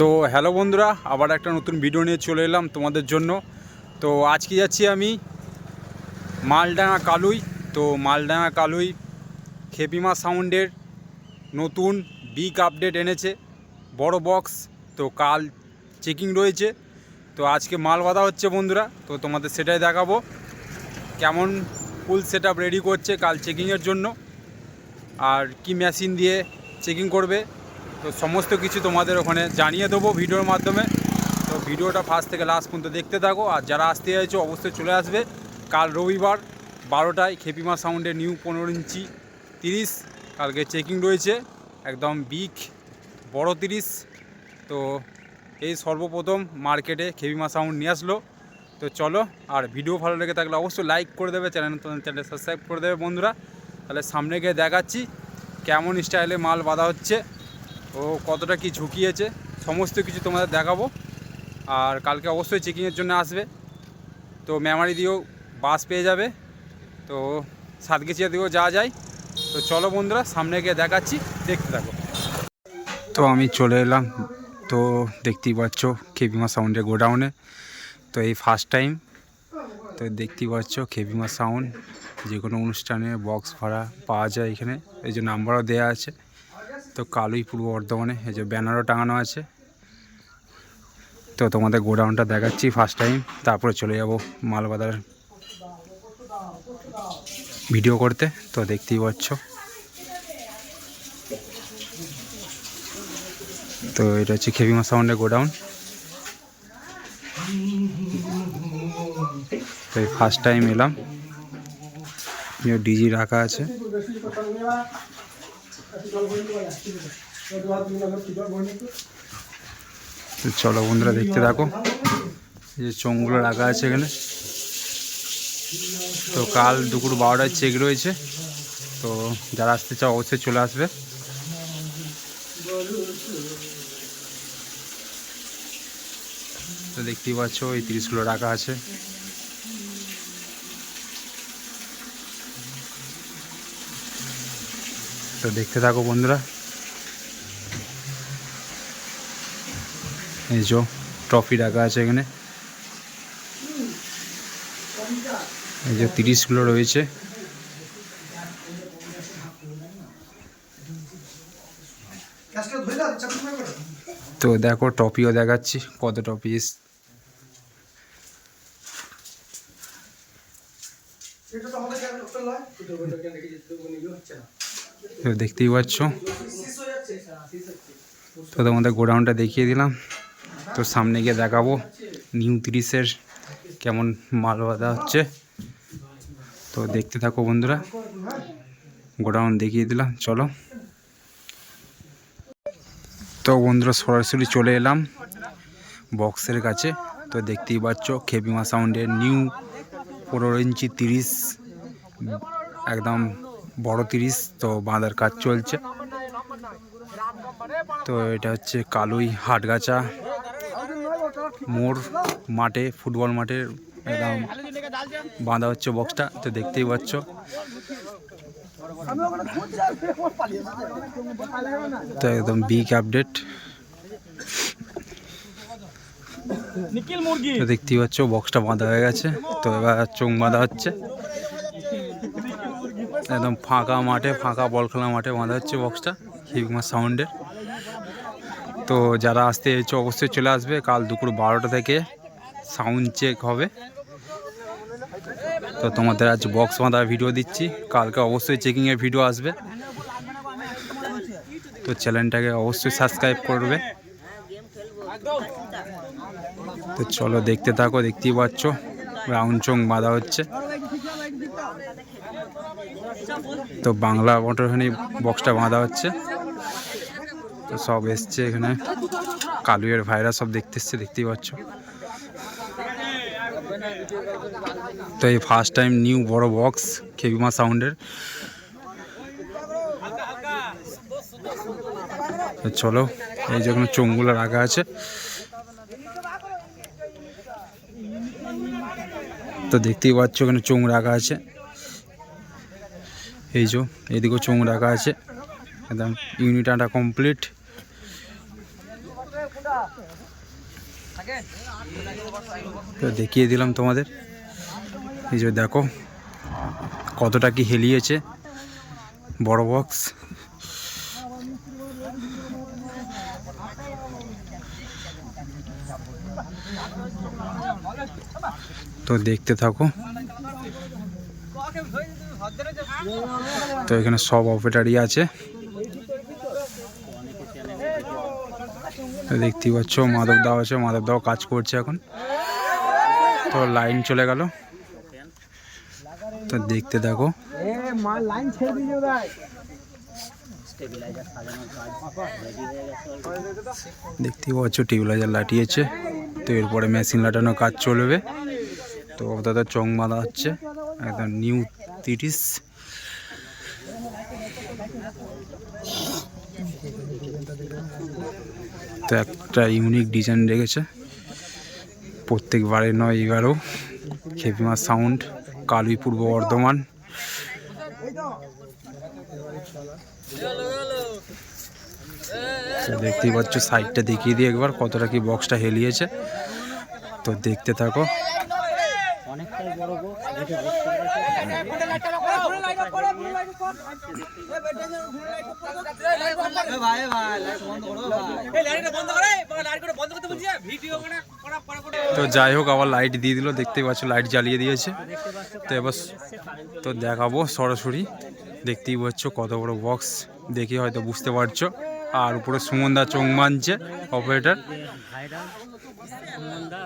তো হ্যালো বন্ধুরা, আবার একটা নতুন ভিডিও নিয়ে চলে এলাম তোমাদের জন্য। তো আজকে যাচ্ছি আমি মালডাঙা কালুই। তো মালডাঙা কালুই খেপিমা সাউন্ডের নতুন বিগ আপডেট এনেছে, বড় বক্স তো কাল চেকিং রয়েছে। তো আজকে মাল বাঁধা হচ্ছে বন্ধুরা, তো তোমাদের সেটাই দেখাবো। কেমন ফুল সেট রেডি করছে কাল চেকিংয়ের জন্য। আর কি মেশিন দিয়ে চেকিং করবে তো সমস্ত কিছু তোমাদের ওখানে জানিয়ে দেবো ভিডিওর মাধ্যমে। তো ভিডিওটা ফার্স্ট থেকে লাস্ট পর্যন্ত দেখতে থাকো। আর যারা আসতে চাইছো, অবশ্যই চলে আসবে। কাল রবিবার বারোটায় খেপিমা সাউন্ডে নিউ পনেরো ইঞ্চি তিরিশ। কালকে চেকিং রয়েছে। একদম বিগ বড় তিরিশ। তো এই সর্বপ্রথম মার্কেটে খেপিমা সাউন্ড নিয়ে আসলো। তো চলো, আর ভিডিও ভালো লেগে থাকলে অবশ্যই লাইক করে দেবে। চ্যানেল চ্যানেল সাবস্ক্রাইব করে দেবে বন্ধুরা। তাহলে সামনে গিয়ে দেখাচ্ছি, কেমন স্টাইলে মাল বাঁধা হচ্ছে। ও কতটা কি ঝুঁকি ঝুঁকিয়েছে? সমস্ত কিছু তোমাদের দেখাবো। আর কালকে অবশ্যই চেকিংয়ের জন্য আসবে। তো মেমারি দিয়েও বাস পেয়ে যাবে। তো সাতগেছিয়া দিয়েও যাওয়া যায়। তো চলো বন্ধুরা, সামনে গিয়ে দেখাচ্ছি। দেখতে থাকো। তো আমি চলে এলাম। তো দেখতেই পাচ্ছ কেপিমা সাউন্ডের গোডাউনে তো এই ফার্স্ট টাইম তো দেখতেই পাচ্ছ কেপিমা সাউন্ড যে কোনো অনুষ্ঠানে বক্স ভাড়া পাওয়া যায় এখানে। এই যে নাম্বারও দেওয়া আছে। তো কালুই পূর্ব বর্ধমানে, এই যে ব্যানারও টাঙানো আছে। তো তোমাদের গোডাউনটা দেখাচ্ছি ফার্স্ট টাইম তারপরে চলে যাব মালবাদার ভিডিও করতে, তো দেখতেই পাচ্ছ। তো এটা হচ্ছে খেবিমা সাউন্ডের গোডাউন। তো ফার্স্ট টাইম এলাম ডিজি রাখা আছে। চলো বন্ধুরা দেখতে থাকো। এই যে চোঙগুলো রাখা আছে এখানে। তো কাল দুপুর বারোটায় চেক রয়েছে। তো যারা আসতে চাও অবশ্যই চলে আসবে। তো দেখতেই পাচ্ছ এই তিরিশগুলো রাখা আছে। তো দেখতে থাকো বন্ধুরা। এই যে ট্রফি রাখা আছে এখানে। এই যে তিরিশগুলো রয়েছে। তো দেখো টপিও দেখাচ্ছি কত টপি তো দেখতেই পাচ্ছ। তো তোমাদের গোডাউনটা দেখিয়ে দিলাম। তো সামনে গিয়ে দেখাবো নিউ তিরিশের কেমন মাল বাঁধা হচ্ছে। তো দেখতে থাকো বন্ধুরা, গোডাউন দেখিয়ে দিলাম, চলো। তো বন্ধুরা, সরাসরি চলে এলাম বক্সের কাছে। তো দেখতেই পাচ্ছ খেপিমা সাউন্ডের নিউ পনেরো ইঞ্চি তিরিশ, একদম বড় তিরিশ তো বাঁধার কাজ চলছে। তো এটা হচ্ছে কালুই হাটগাছা। মোড় মাঠে ফুটবল মাঠে একদম বাঁধা হচ্ছে বক্সটা তো দেখতেই পাচ্ছ। তো একদম বিগ আপডেট তো দেখতেই পাচ্ছ বক্সটা বাঁধা হয়ে গেছে তো এবার চোখ বাঁধা হচ্ছে। একদম ফাঁকা মাঠে, ফাঁকা বল খেলা মাঠে বাঁধা হচ্ছে বক্সটা হিগমা সাউন্ডের তো যারা আসতে চাইছো অবশ্যই চলে আসবে, কাল দুপুর বারোটা থেকে সাউন্ড চেক হবে। তো তোমাদের আজ বক্স বাঁধার ভিডিও দিচ্ছি, কালকে অবশ্যই চেকিংয়ের ভিডিও আসবে। তো চ্যানেলটাকে অবশ্যই সাবস্ক্রাইব করবে। তো চলো দেখতে থাকো, দেখতেই পাচ্ছ, রাউন্ড চোং বাঁধা হচ্ছে। তো বাংলা মোটরখানি বক্সটা বাঁধা হচ্ছে। তো সব এসছে এখানে। কালুয়ের ভাইরা সব দেখতে এসছে, দেখতেই পাচ্ছ। তো এই ফার্স্ট টাইম নিউ বড় বক্স কেবিমা সাউন্ডের চলো, এই যেখানে চোঙগুলো রাখা আছে। তো দেখতেই পাচ্ছ এখানে চোঙ রাখা আছে। এই যে, এদিকেও চোঙ রাখা আছে। একদম ইউনিটাটা কমপ্লিট তো দেখিয়ে দিলাম তোমাদের। এই যে দেখো, কতটা কি হেলিয়েছে। বড় বক্স তো দেখতে থাকো। তো এখানে সব অপারেটারই আছে। দেখতেই পাচ্ছ, মাধব দাও আছে, মাধব দাও কাজ করছে এখন। তো লাইন চলে গেল। তো দেখতে দেখো। দেখতেই পাচ্ছ টিউবলাইজার লাটিয়েছে তো এরপরে মেশিন লাটানোর কাজ চলবে। তো দাদা চং বাঁধা হচ্ছে। একদম নিউ তিরিশ। তো একটা ইউনিক ডিজাইন রেখেছে প্রত্যেকবারে নয় এবারও খেপিমা সাউন্ড কালুই পূর্ব বর্ধমান। দেখতেই পাচ্ছ সাইডটা দেখিয়ে দিই একবার, কতটা কি বক্সটা হেলিয়েছে। তো দেখতে থাকো। অনেকটাই বড় দেখে তো যাই হোক, আবার লাইট দিয়ে দিল, দেখতেই পাচ্ছ লাইট জ্বালিয়ে দিয়েছে। তো এবার তো দেখাবো সরাসরি। দেখতেই পাচ্ছ কত বড় বক্স দেখে হয়তো বুঝতে পারছ। আর উপরে সুমনদা চোখ মানছে অপারেটার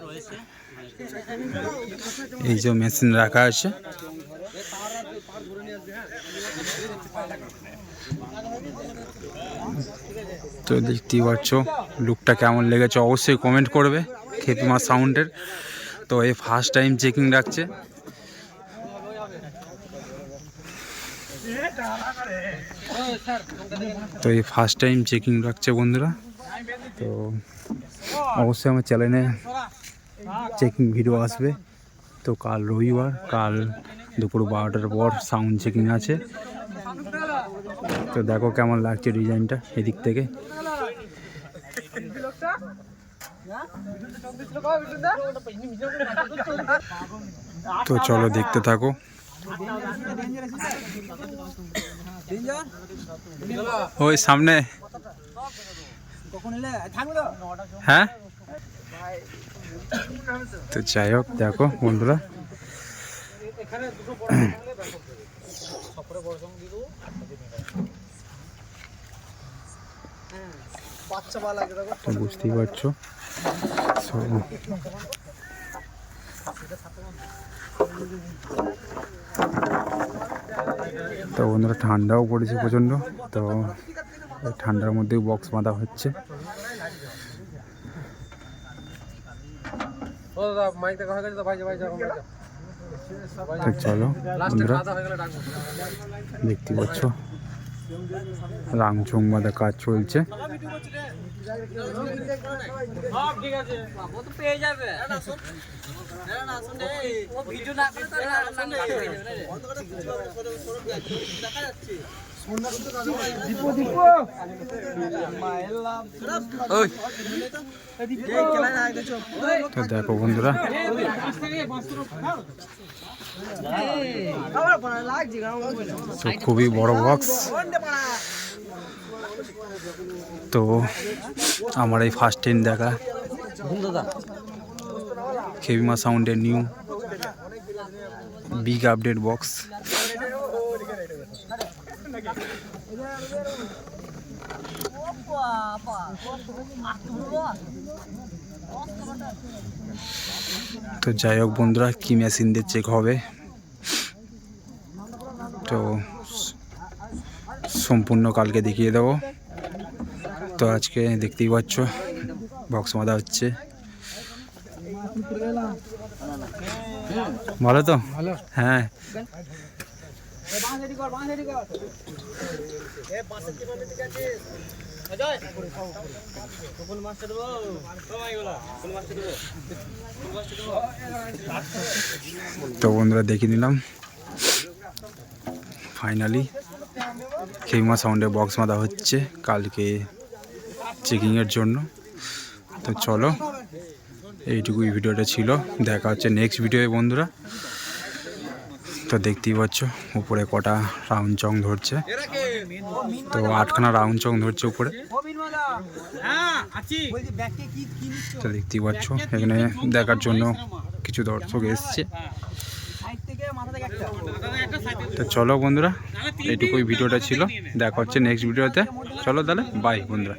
রয়েছে এই যে মেশিন রাখা আছে। তো দেখতেই পাচ্ছ লুকটা কেমন লেগেছে, অবশ্যই কমেন্ট করবে খেপিমা সাউন্ডের তো এই ফার্স্ট টাইম চেকিং রাখছে। তো এই ফার্স্ট টাইম চেকিং রাখছে বন্ধুরা। তো অবশ্যই আমার চ্যানেলে চেকিং ভিডিও আসবে। তো কাল রবিবার কাল দুপুর বারোটার পর সাউন্ড চেকিং আছে। তো দেখো কেমন লাগছে ডিজাইনটা এদিক থেকে। তো চলো দেখতে থাকো। ওই সামনে। হ্যাঁ? তো যাই হোক, দেখো বন্ধুরা। বুঝতেই পারছ? তো বন্ধুরা, ঠান্ডাও পড়েছে প্রচণ্ড। তো, ঠান্ডার মধ্যেও বক্স বাঁধা হচ্ছে। তো চলো বন্ধুরা দেখতে পাচ্ছ? রাংচং বাঁধা কাজ চলছে। তো দেখো বন্ধুরা। খুবই বড় বক্স তো, আমার এই ফার্স্ট টাইম দেখা। খেবিমা সাউন্ডের নিউ বিগ আপডেট বক্স তো যাই হোক বন্ধুরা কি মেশিন দিয়ে চেক হবে? তো সম্পূর্ণ কালকে দেখিয়ে দেবো। তো আজকে দেখতেই পাচ্ছ বক্স বাঁধা হচ্ছে। ভালো তো? হ্যাঁ। তো বন্ধুরা দেখে নিলাম। ফাইনালি খেমা সাউন্ডে বক্স বাঁধা হচ্ছে কালকে চেকিংয়ের জন্য। তো চলো, এইটুকুই ভিডিওটা ছিল। দেখা হচ্ছে নেক্সট ভিডিওয়ে বন্ধুরা। তো দেখতেই পাচ্ছ, উপরে কটা রাউন্ড চং ধরছে। তো আটখানা রাউন্ড চং ধরছে উপরে। তো দেখতেই পাচ্ছ, এখানে দেখার জন্য কিছু দর্শক এসছে। তো চলো বন্ধুরা, এইটুকুই ভিডিওটা ছিল। দেখা হচ্ছে নেক্সট ভিডিওতে চলো তাহলে বাই বন্ধুরা।